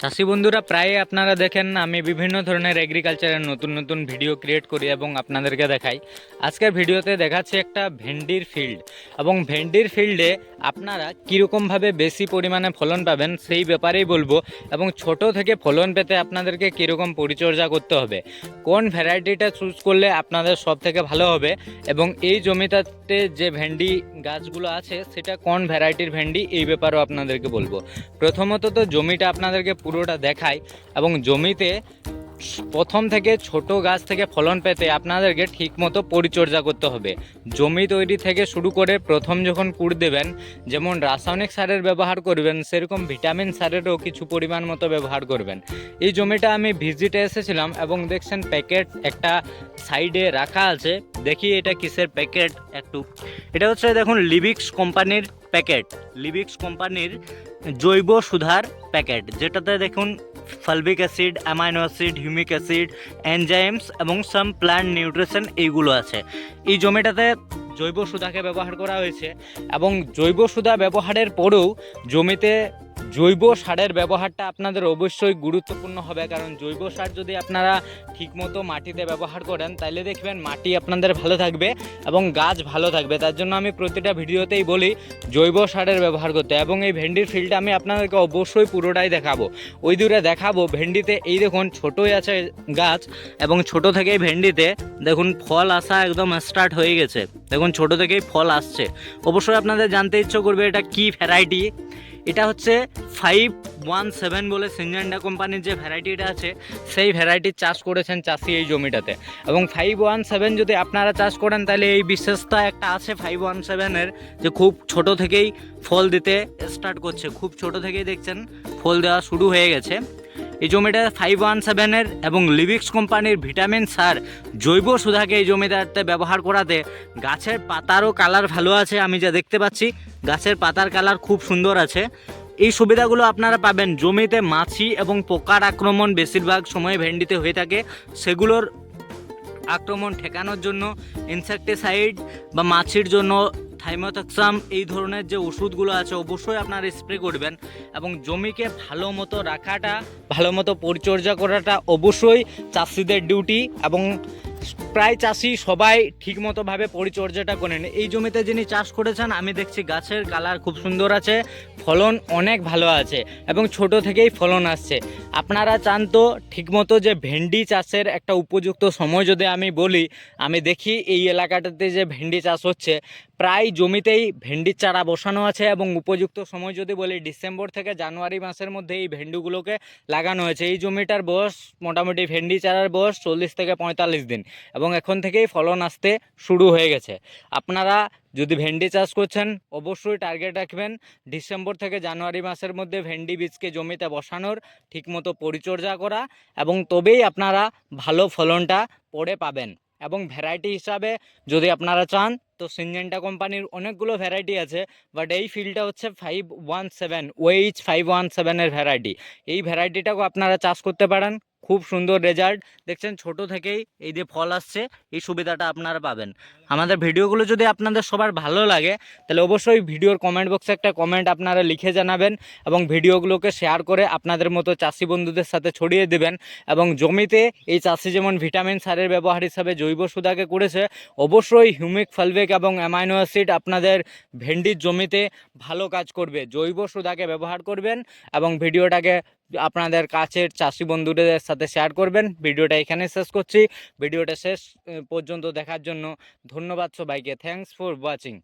চাষি বন্ধুরা, প্রায় আপনারা দেখেন আমি বিভিন্ন ধরনের এগ্রিকালচারের নতুন নতুন ভিডিও ক্রিয়েট করি এবং আপনাদেরকে দেখাই। আজকের ভিডিওতে দেখাচ্ছি একটা ভেন্ডির ফিল্ড এবং ভেন্ডির ফিল্ডে আপনারা কীরকমভাবে বেশি পরিমাণে ফলন পাবেন সেই ব্যাপারেই বলব এবং ছোট থেকে ফলন পেতে আপনাদেরকে কীরকম পরিচর্যা করতে হবে। কোন ভ্যারাইটিটা চুজ করলে আপনাদের সব থেকে ভালো হবে এবং এই জমিটাতে যে ভেন্ডি গাছগুলো আছে, সেটা কোন ভ্যারাইটির ভেন্ডি, এই ব্যাপারেও আপনাদেরকে বলব। প্রথমত তো জমিটা আপনাদেরকে পুরোটা দেখাই এবং জমিতে প্রথম থেকে ছোট গাছ থেকে ফলন পেতে আপনাদেরকে ঠিকমতো পরিচর্যা করতে হবে। জমি তৈরি থেকে শুরু করে প্রথম যখন কুড় দেবেন, যেমন রাসায়নিক সারের ব্যবহার করবেন, সেরকম ভিটামিন সারেরও কিছু পরিমাণ মতো ব্যবহার করবেন। এই জমিটা আমি ভিজিটে এসেছিলাম এবং দেখছেন প্যাকেট একটা সাইডে রাখা আছে। দেখি এটা কিসের প্যাকেট একটু। এটা হচ্ছে দেখুন লিবিক্স কোম্পানির প্যাকেট। লিবিক্স কোম্পানির জৈব সুধার প্যাকেট, যেটাতে দেখুন fulvic acid, amino acid, humic acid, enzymes এবং সাম প্ল্যান্ট নিউট্রিশন এইগুলো আছে। এই জমিটাতে জৈব সুধাকে ব্যবহার করা হয়েছে এবং জৈব সুধা ব্যবহারের পরেও জমিতে জৈব সারের ব্যবহারটা আপনাদের অবশ্যই গুরুত্বপূর্ণ হবে, কারণ জৈব সার যদি আপনারা ঠিকমতো মাটিতে ব্যবহার করেন তাহলে দেখবেন মাটি আপনাদের ভালো থাকবে এবং গাছ ভালো থাকবে। তার জন্য আমি প্রতিটা ভিডিওতেই বলি জৈব সারের ব্যবহার করতে, এবং এই ভেন্ডির ফিল্ডটা আমি আপনাদেরকে অবশ্যই পুরোটাই দেখাবো। ওই দূরে দেখাবো ভেন্ডিতে, এই দেখুন ছোটোই আছে গাছ, এবং ছোট থেকেই ভেন্ডিতে দেখুন ফল আসা একদম স্টার্ট হয়ে গেছে। দেখুন ছোট থেকেই ফল আসছে। অবশ্যই আপনাদের জানতে ইচ্ছে করবে এটা কি ভ্যারাইটি এটা হচ্ছে ফাইভ ওয়ান সেভেন বলে সিনজেন্ডা কোম্পানির যে ভ্যারাইটিটা আছে, সেই ভ্যারাইটির চাষ করেছেন চাষি এই জমিটাতে। এবং ফাইভ ওয়ান সেভেন যদি আপনারা চাষ করেন, তাহলে এই বিশেষতা একটা আছে ফাইভ ওয়ান সেভেনের যে খুব ছোট থেকেই ফল দিতে স্টার্ট করছে। খুব ছোট থেকেই দেখছেন, ফল দেওয়া শুরু হয়ে গেছে। এই জমিটা ফাইভ ওয়ান সেভেনের এবং লিবিক্স কোম্পানির ভিটামিন সার জৈব সুধাকে এই জমিটাতে ব্যবহার করাতে গাছের পাতারও কালার ভালো আছে, আমি যা দেখতে পাচ্ছি। গাছের পাতার কালার খুব সুন্দর আছে। এই সুবিধাগুলো আপনারা পাবেন জমিতে মাছি এবং পোকার আক্রমণ বেশিরভাগ সময় ভেন্ডিতে হয়ে থাকে। সেগুলোর আক্রমণ ঠেকানোর জন্য ইনসেকটিসাইড বা মাছির জন্য থাইমোথাক্সাম, এই ধরনের যে ওষুধগুলো আছে, অবশ্যই আপনারা স্প্রে করবেন এবং জমিকে ভালো মতো রাখাটা, ভালো মতো পরিচর্যা করাটা অবশ্যই চাষিদের ডিউটি এবং প্রায় চাষি সবাই ঠিকমতোভাবে পরিচর্যাটা করেন। এই জমিতে যিনি চাষ করেছেন, আমি দেখছি গাছের কালার খুব সুন্দর আছে, ফলন অনেক ভালো আছে এবং ছোট থেকেই ফলন আসছে। আপনারা চান তো ঠিকমতো যে ভেন্ডি চাষের একটা উপযুক্ত সময় যদি আমি বলি, আমি দেখি এই এলাকাটাতে যে ভেন্ডি চাষ হচ্ছে, প্রায় জমিতেই ভেন্ডির চারা বসানো আছে এবং উপযুক্ত সময় যদি বলি, ডিসেম্বর থেকে জানুয়ারি মাসের মধ্যে এই ভেন্ডিগুলোকে লাগানো হয়েছে। এই জমিটার বয়স মোটামুটি ভেন্ডি চারার বয়স চল্লিশ থেকে পঁয়তাল্লিশ দিন এবং এখন থেকেই ফলন আসতে শুরু হয়ে গেছে। আপনারা যদি ভেন্ডি চাষ করছেন, অবশ্যই টার্গেট রাখবেন। ডিসেম্বর থেকে জানুয়ারি মাসের মধ্যে ভেন্ডি বীজকে জমিতে বসানোর ঠিকমতো পরিচর্যা করা এবং তবেই আপনারা ভালো ফলনটা পড়ে পাবেন। এবং ভ্যারাইটি হিসাবে যদি আপনারা চান, তো সিনজেন্টা কোম্পানির অনেকগুলো ভ্যারাইটি আছে বাট এই ফিল্ডটা হচ্ছে five one seven OH five one সেভেনের ভ্যারাইটি এই ভ্যারাইটিটাও আপনারা চাষ করতে পারেন। খুব সুন্দর রেজাল্ট দেখছেন, ছোট থেকেই এই যে ফল আসছে, এই সুবিধাটা আপনারা পাবেন। আমাদের ভিডিওগুলো যদি আপনাদের সবার ভালো লাগে, তাহলে অবশ্যই ভিডিওর কমেন্ট বক্সে একটা কমেন্ট আপনারা লিখে জানাবেন এবং ভিডিওগুলোকে শেয়ার করে আপনাদের মতো চাষি বন্ধুদের সাথে ছড়িয়ে দেবেন এবং জমিতে এই চাষি যেমন ভিটামিন সারের ব্যবহার হিসাবে জৈব সুদাকে করেছে, অবশ্যই হিউমিক ফালবেক এবং অ্যামাইনো অ্যাসিড আপনাদের ভেন্ডির জমিতে ভালো কাজ করবে। জৈব সুদাকে ব্যবহার করবেন এবং ভিডিওটাকে আপনাদের কাছের চাষি বন্ধুদের সাথে শেয়ার করবেন। ভিডিওটা এখানে শেষ করছি। ভিডিওটা শেষ পর্যন্ত দেখার জন্য ধন্যবাদ সবাইকে। Thanks for watching